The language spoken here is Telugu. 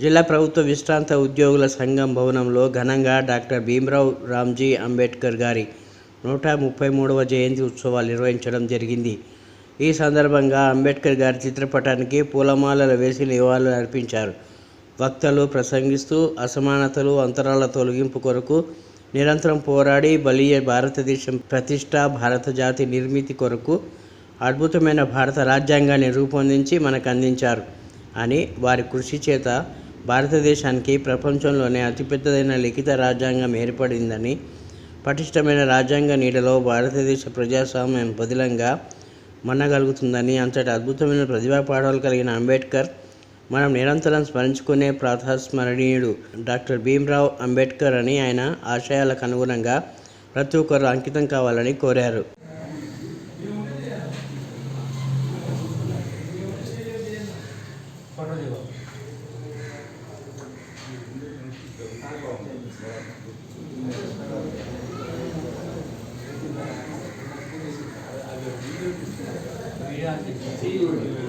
జిల్లా ప్రభుత్వ విశ్రాంత ఉద్యోగుల సంఘం భవనంలో ఘనంగా డాక్టర్ భీమరావు రామ్జీ అంబేద్కర్ గారి నూట ముప్పై మూడవ జయంతి ఉత్సవాలు నిర్వహించడం జరిగింది. ఈ సందర్భంగా అంబేద్కర్ గారి చిత్రపటానికి పూలమాలలు వేసి నివాళులు అర్పించారు. వక్తలు ప్రసంగిస్తూ అసమానతలు అంతరాల తొలగింపు కొరకు నిరంతరం పోరాడి బలీయ భారతదేశం ప్రతిష్ట భారత జాతి నిర్మితి కొరకు అద్భుతమైన భారత రాజ్యాంగాన్ని రూపొందించి మనకు అందించారు అని వారి కృషి చేత భారతదేశానికి ప్రపంచంలోనే అతిపెద్దదైన లిఖిత రాజ్యాంగం ఏర్పడిందని పటిష్టమైన రాజ్యాంగ నీడలో భారతదేశ ప్రజాస్వామ్యం బదిలంగా మన్నగలుగుతుందని అంతటి అద్భుతమైన ప్రతిభా పాఠాలు కలిగిన అంబేద్కర్ మనం నిరంతరం స్మరించుకునే ప్రాతస్మరణీయుడు డాక్టర్ భీమ్రావ్ అంబేద్కర్ అని ఆయన ఆశయాలకు అనుగుణంగా ప్రతి ఒక్కరు అంకితం కావాలని కోరారు. Thank you.